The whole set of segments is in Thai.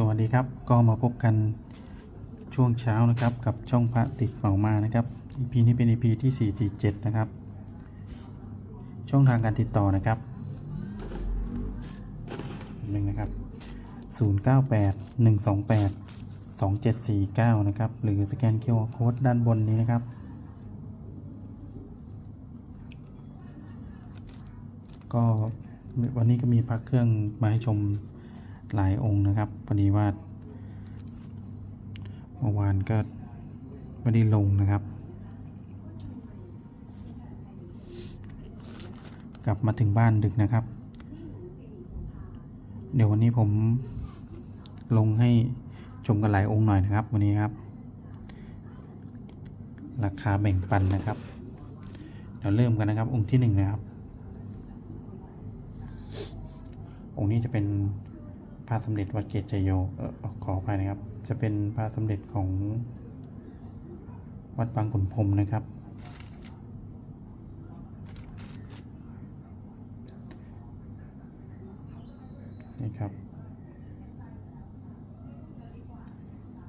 สวัสดีครับก็มาพบกันช่วงเช้านะครับ กับช่องพระติดเหมามานะครับ EP นี้เป็น EP ที่ 447 นะครับ ช่องทางการติดต่อนะครับหนึ่งนะครับ 098 128 2749 นะครับ หรือสแกน QR Code ด้านบนนี้นะครับก็วันนี้ก็มีพักเครื่องมาให้ชม หลายองค์นะครับพอดีว่าเมื่อวานก็ไม่ได้ลงนะครับ กลับมาถึงบ้านดึกนะครับ เดี๋ยววันนี้ผมลงให้ชมกันหลายองค์หน่อยนะครับ วันนี้ครับ ราคาแบ่งปันนะครับ เดี๋ยวเริ่มกันนะครับ องค์ที่หนึ่งนะครับ องค์นี้จะเป็น พระสมเด็จวัดเกตชัยโยเออขออภัยนะครับ จะเป็นพระสมเด็จของวัดบางขุนพรมนะครับ นี่ครับ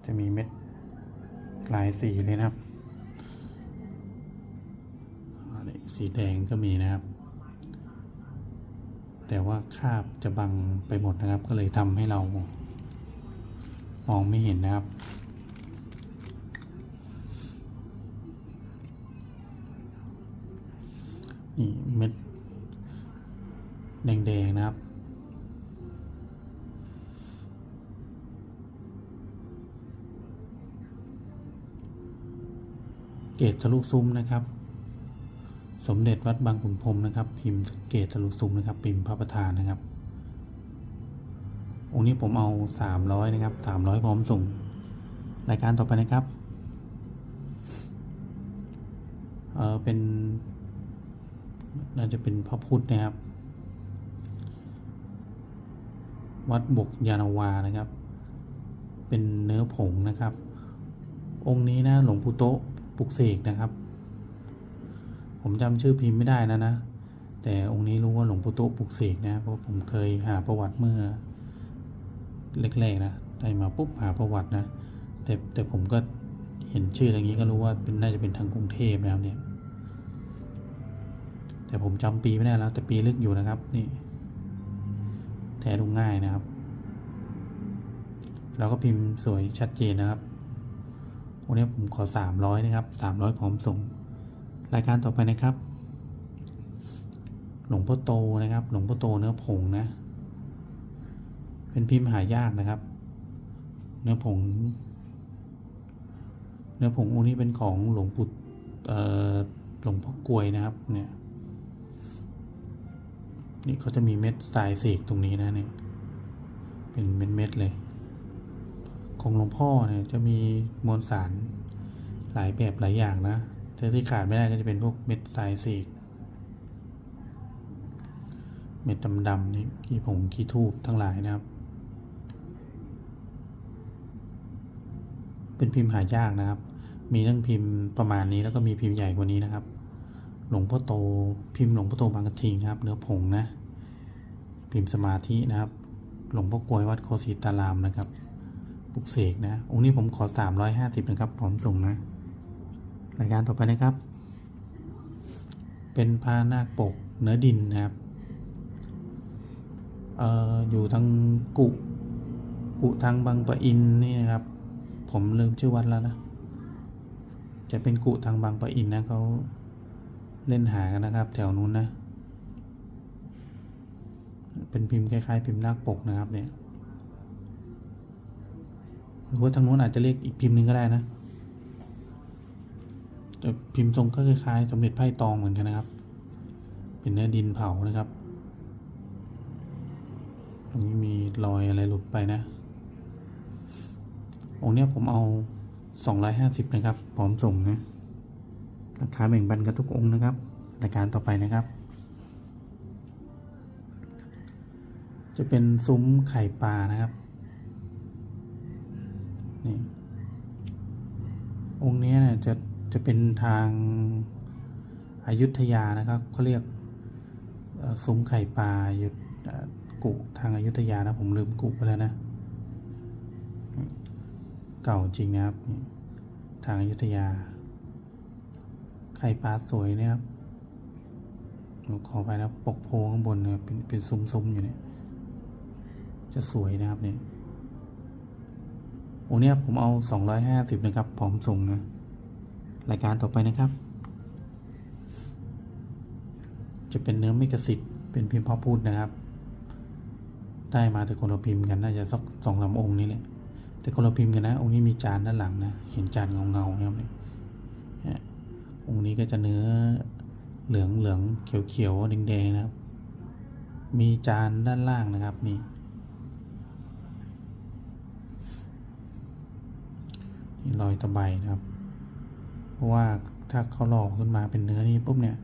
จะมีเม็ดหลายสีเลยนะครับ สีแดงก็มีนะครับ แต่ว่าคราบจะบังไปหมดนะครับ ก็เลยทำให้เรา มองไม่เห็นนะครับ นี่เม็ดแดง ๆ นะครับ เกตทะลุซุ้มนะครับ สมเด็จวัดบางขุนพรมนะครับ พิมพ์เกตทะลุซุ้มนะครับ พิมพ์พระประธานนะครับ องค์นี้ผมเอาสามร้อยนะครับสามร้อยพร้อมส่ง รายการต่อไปนะครับ เออเป็น น่าจะเป็นพระพุทธนะครับ วัดบกยานาวานะครับ เป็นเนื้อผงนะครับ องค์นี้นะหลวงปู่โตะปลุกเสกนะครับ ผมจำชื่อพิมพ์ไม่ได้นะนะ แต่องค์นี้รู้ว่าหลวงปู่โตะปลุกเสกนะ เพราะผมเคยหาประวัติเมื่อแรกๆนะ ได้มาปุ๊บหาประวัตินะ แต่แต่ผมก็เห็นชื่ออย่างนี้ก็รู้ว่าเป็นน่าจะเป็นทางกรุงเทพนะครับเนี่ย แต่ผมจำปีไม่ได้แล้ว แต่ปีลึกอยู่นะครับ นี่แท้ดูง่ายนะครับ แล้วก็พิมพ์สวยชัดเจนนะครับวันนี้ผมขอสามร้อยนะครับสามร้อยพร้อมส่ง รายการต่อไปนะครับ หลวงพ่อโตนะครับ หลวงพ่อโตเนื้อผงนะ เป็นพิมพ์หายากนะครับ เนื้อผง เนื้อผงองค์นี้เป็นของหลวงปู่หลวงพ่อกลวยนะครับ เนี่ย นี่เขาจะมีเม็ดทรายเสกตรงนี้นะเนี่ย เป็นเม็ดเม็ดเลย ของหลวงพ่อเนี่ยจะมีมวลสารหลายแบบหลายอย่างนะ แต่ที่ขาดไม่ได้ก็จะเป็นพวกเม็ดทรายสกเม็ดดำๆนี่ขี้ผงขี้ทูบทั้งหลายนะครับ เป็นพิมพ์หายากนะครับ มีทั้งพิมพ์ประมาณนี้แล้วก็มีพิมพ์ใหญ่กว่านี้นะครับ หลวงพ่อโตพิมพ์หลวงพ่อโตบางกะทิงนะครับ เนื้อผงนะ พิมพ์สมาธินะครับ หลวงพ่อกลวยวัดโคสิตารามนะครับปลุกเสกนะองค์นี้ผมขอสามร้อยห้าสิบนะครับพร้อมส่งนะ รายการต่อไปนะครับ เป็นพานาคปกเนื้อดินนะครับเอออยู่ทางกุกุทางบางปะอินนี่นะครับ ผมลืมชื่อวัดแล้วนะ จะเป็นกุทางบางปะอินนะเขาเล่นหากันนะครับ แถวนู้นนะ เป็นพิมพ์คล้ายๆ พิมพ์นาคปกนะครับเนี่ยหรือว่าทางนู้นอาจจะเรียกอีกพิมพ์หนึ่งก็ได้นะ แต่พิมพ์ทรงก็คล้ายๆสมเด็จไพ่ตองเหมือนกันนะครับ เป็นเนื้อดินเผานะครับ ตรงนี้มีรอยอะไรหลุดไปนะ องค์เนี้ยผมเอาสองร้อยห้าสิบนะครับ พร้อมส่งนะราคาแบ่งปันกันทุกองค์นะครับรายการต่อไปนะครับ จะเป็นซุ้มไข่ปลานะครับนี่องค์นี้เนี่ยจะ จะเป็นทางอายุทยานะครับเขาเรียกซุ้มไข่ปลาอยู่เอ่อกุทางอายุทยานะผมลืมกุไปแล้วนะ เก่าจริงนะครับ ทางอายุธยา ไข่ปลาสวยเนี่ยครับผมขอไปนะปกโพข้างบนเนี่ยเป็นเป็นซุ้มๆอยู่เนี่ย จะสวยนะครับเนี่ยโอ้เนี่ยผมเอาสองร้อยห้าสิบนะครับพร้อมส่งนะ รายการต่อไปนะครับ จะเป็นเนื้อเมกะสิทธิ์เป็นพิมพ์พ่อพูดนะครับ ได้มาแต่คนละพิมพ์กันน่าจะสักสองสามองค์นี่แหละแต่คนละพิมพ์กันนะ องค์นี้มีจานด้านหลังนะ เห็นจานเงาเงาครับเนี่ยองค์นี้ก็จะเนื้อเหลืองเหลืองเขียวเขียวๆแดงนะครับ มีจานด้านล่างนะครับนี่นี่รอยตะไบนะครับ เพราะว่าถ้าเขาหลอกขึ้นมาเป็นเนื้อนี้ปุ๊บเนี่ย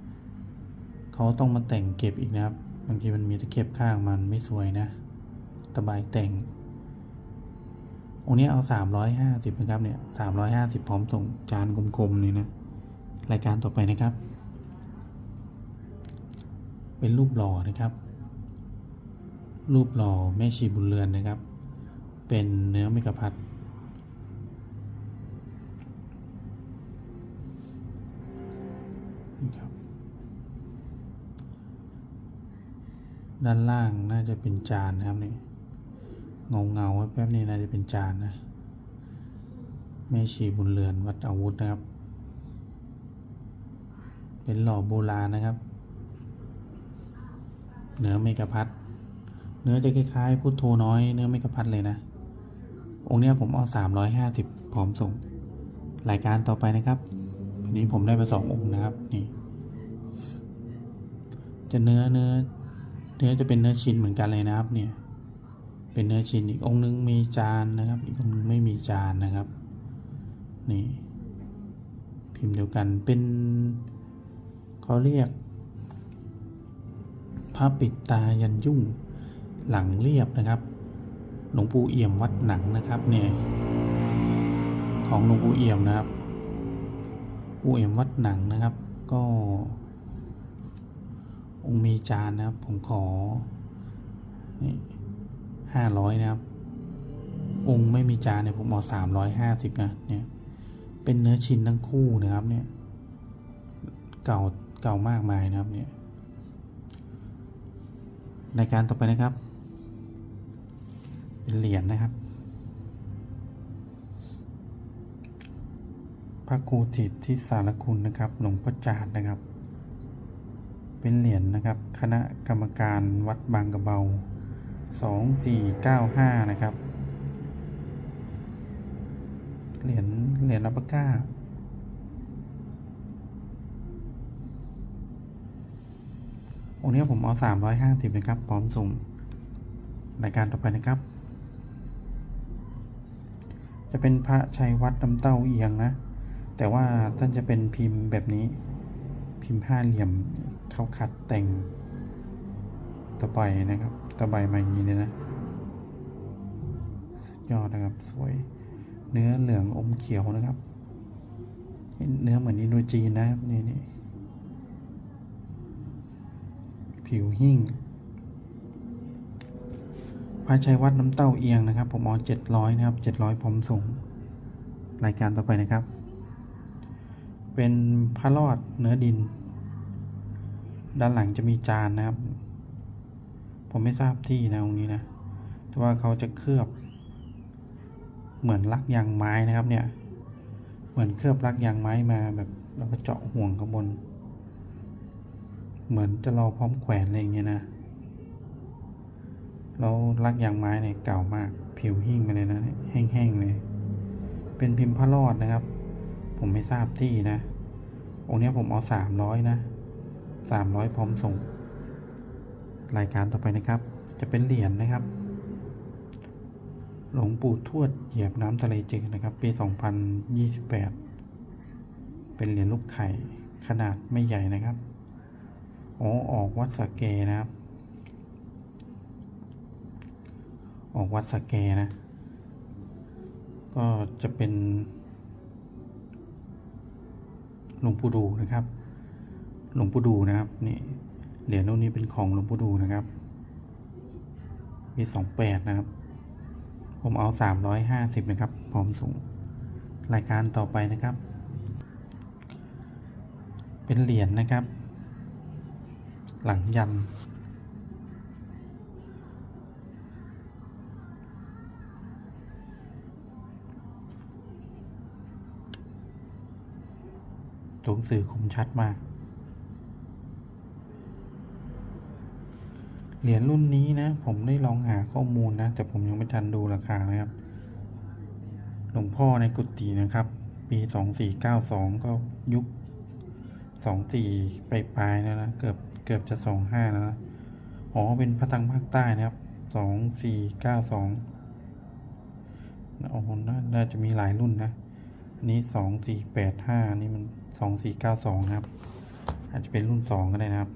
เขาต้องมาแต่งเก็บอีกนะครับ บางทีมันมีตะเข็บข้างมันไม่สวยนะ ตะไบแต่งองนี้เอาสามร้อยห้าสิบนะครับเนี่ยสามร้อยห้าสิบพร้อมส่งจานกลมๆเลยนะ รายการต่อไปนะครับ เป็นรูปหล่อนะครับ รูปหล่อแม่ชีบุญเรือนนะครับ เป็นเนื้อเมกะพัด ด้านล่างน่าจะเป็นจานนะครับนี่เงาเงาแป๊บนี้น่าจะเป็นจานนะแม่ชีบุญเรือนวัดอาวุธนะครับ เป็นหล่อโบราณนะครับ เนื้อเมกะพัดเนื้อจะคล้ายๆพุทโธน้อยเนื้อเมกะพัดเลยนะองค์เนี้ยผมเอาสามร้อยห้าสิบพร้อมส่งรายการต่อไปนะครับอันนี้ผมได้ไปสององค์นะครับนี่จะเนื้อเนื้อ เนื้อจะเป็นเนื้อชิ้นเหมือนกันเลยนะครับเนี่ยเป็นเนื้อชิ้นอีกองนึงมีจานนะครับ อีกองนึงไม่มีจานนะครับนี่พิมพ์เดียวกันเป็นเขาเรียกพระปิดตายันยุ่งหลังเรียบนะครับ หลวงปู่เอี่ยมวัดหนังนะครับเนี่ยของหลวงปู่เอี่ยมนะครับ ปู่เอี่ยมวัดหนังนะครับ ก็ องค์มีจานนะครับ ผมขอนี่ห้าร้อยนะครับ องค์ไม่มีจานเนี่ยผมเอาสามร้อยห้าสิบนะเนี่ยเป็นเนื้อชิ้นทั้งคู่นะครับเนี่ย เก่าเก่ามากมายนะครับเนี่ยรายการต่อไปนะครับ เป็นเหรียญนะครับ พระครูจิตที่สารคุณนะครับ หลวงพ่อจาดนะครับ เป็นเหรียญนะครับ คณะกรรมการวัดบางกระเบาสองสี่เก้าห้านะครับ เหรียญเหรียญอัปปาก้า องค์นี้ผมเอาสามร้อยห้าสิบนะครับ พร้อมส่งรายการต่อไปนะครับ จะเป็นพระชัยวัดน้ำเต้าเอียงนะ แต่ว่าท่านจะเป็นพิมพ์แบบนี้ พิมพ์ห้าเหลี่ยม เขาขัดแต่งตะไบนะครับ ตะไบมาอย่างนี้เลยนะสุดยอดนะครับสวยเนื้อเหลืองอมเขียวนะครับ เนื้อเหมือนอินโดจีนนะครับนี่นี่ผิวหิ่งพระชัยวัดน้ำเต้าเอียงนะครับ ผมเอาเจ็ดร้อยนะครับเจ็ดร้อยพรมส่งรายการต่อไปนะครับ เป็นพระรอดเนื้อดิน ด้านหลังจะมีจานนะครับ ผมไม่ทราบที่นะตรงนี้นะ แต่ว่าเขาจะเคลือบ เหมือนลักยางไม้นะครับ เนี่ย เหมือนเคลือบลักยางไม้มาแบบแล้วก็เจาะห่วงข้างบน เหมือนจะรอพร้อมแขวนอะไรอย่างเงี้ยนะ แล้วลักยางไม้เนี่ยเก่ามาก ผิวหิ้งไปเลยนะแห้งๆเลย เป็นพิมพ์พระรอดนะครับ ผมไม่ทราบที่นะองค์นี้ผมเอาสามร้อยนะ สามร้อยพร้อมส่ง รายการต่อไปนะครับ จะเป็นเหรียญนะครับ หลวงปู่ทวดเหยียบน้ำทะเลจืดนะครับ ปี 2028 เป็นเหรียญลูกไข่ขนาดไม่ใหญ่นะครับอ๋อออกวัดสะเกนะครับ ออกวัดสะเกนะ ก็จะเป็นหลวงปู่ดูนะครับ หลวงปู่ดูนะครับนี่เหรียญรุ่นนี้เป็นของหลวงปู่ดูนะครับปีสองแปดนะครับ ผมเอาสามร้อยห้าสิบนะครับ พร้อมส่งรายการต่อไปนะครับ เป็นเหรียญนะครับ หลังยันตัวหนังสือคมชัดมาก เหรียญรุ่นนี้นะ ผมได้ลองหาข้อมูลนะ แต่ผมยังไม่ทันดูราคานะครับ หลวงพ่อในกุฏินะครับ ปีสองสี่เก้าสองก็ยุคสองสี่ปลายปลายๆแล้วนะ เกือบเกือบจะสองห้าแล้วนะอ๋อ เป็นพระตังภาคใต้นะครับสองสี่เก้าสองโอ้โหน่าจะมีหลายรุ่นนะอันนี้สองสี่แปดห้านี่มันสองสี่เก้าสองนะครับ อาจจะเป็นรุ่นสองก็ได้นะครับ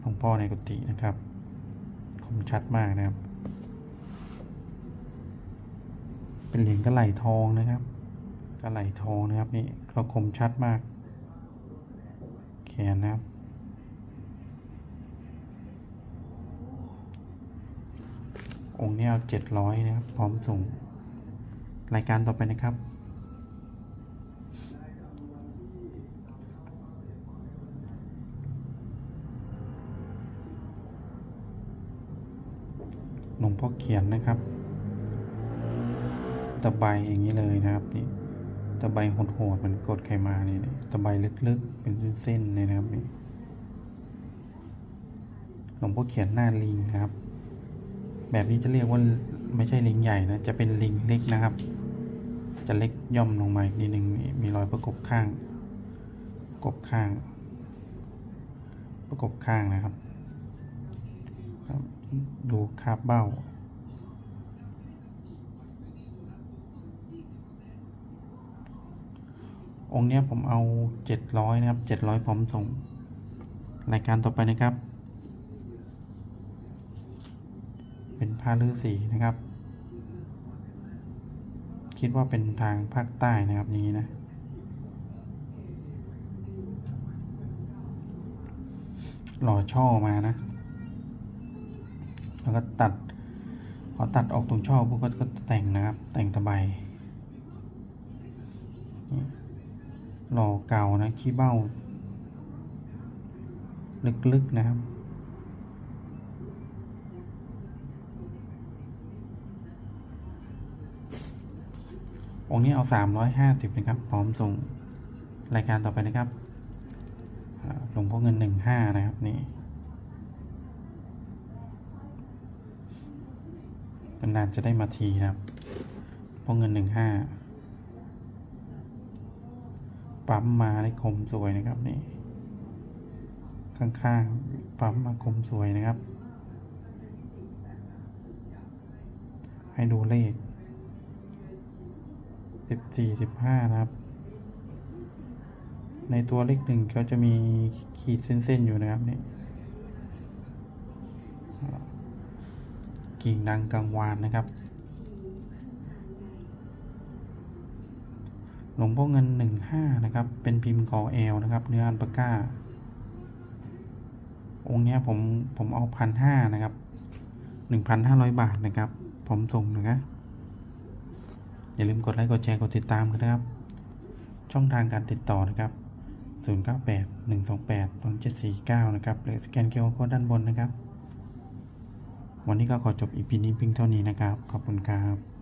หลวงพ่อในกุฏินะครับ คมชัดมากนะครับ เป็นเหรียญกระไหลทองนะครับ กระไหลทองนะครับนี่เขาคมชัดมาก แขนนะครับองค์นี้เอาเจ็ดร้อยนะครับ พร้อมส่ง รายการต่อไปนะครับ หลวงพ่อเขียนนะครับ ตะไบอย่างนี้เลยนะครับนี่ตะไบโหดๆมันกดไขมานี่นะตะไบลึกๆ เป็นเส้นๆเลยนะครับนี่หลวงพ่อเขียนหน้าลิงครับ แบบนี้จะเรียกว่าไม่ใช่ลิงใหญ่นะ จะเป็นลิงเล็กนะครับ จะเล็กย่อมลงมาอีกนิดนึงนี่มีรอยประกบข้าง ประกบข้าง ประกบข้างนะครับ ดูคาบเบ้า องค์เนี้ยผมเอาเจ็ดร้อยนะครับเจ็ดร้อยพร้อมส่ง รายการต่อไปนะครับ เป็นผ้าลือสีนะครับ คิดว่าเป็นทางภาคใต้นะครับอย่างนี้นะหล่อช่อมานะ แล้วก็ตัด พอตัดออกตรงช่อพวกก็แต่งนะครับ แต่งตะไบหล่อเก่านะขี้เบ้า ลึกๆนะครับองค์นี้เอาสามร้อยห้าสิบนะครับ พร้อมส่งรายการต่อไปนะครับหลวงพ่อเงินหนึ่งห้านะครับนี่ นานๆจะได้มาทีนะครับหลวงพ่อเงินหนึ่งห้าปั๊มมาได้คมสวยนะครับนี่ ข้างๆ ปั๊มมาคมสวยนะครับ ให้ดูเลขสิบสี่สิบห้านะครับ ในตัวเลขหนึ่งเขาจะมีขีดเส้น ๆ อยู่นะครับนี่ กิ่งดังกังวานนะครับ หลวงพ่อเงินหนึ่งห้านะครับ เป็นพิมพ์กอแอลนะครับ เนื้ออันปาก้า องค์นี้ผมผมเอาพันห้านะครับหนึ่งพันห้าร้อยบาทนะครับ ผมส่งนะครับอย่าลืมกดไลค์กดแชร์กดติดตามกันนะครับ ช่องทางการติดต่อนะครับ 098 128 2749 นะครับหรือสแกนเคอร์โค้ดด้านบนนะครับ วันนี้ก็ขอจบอีพีนี้เพียงเท่านี้นะครับ ขอบคุณครับ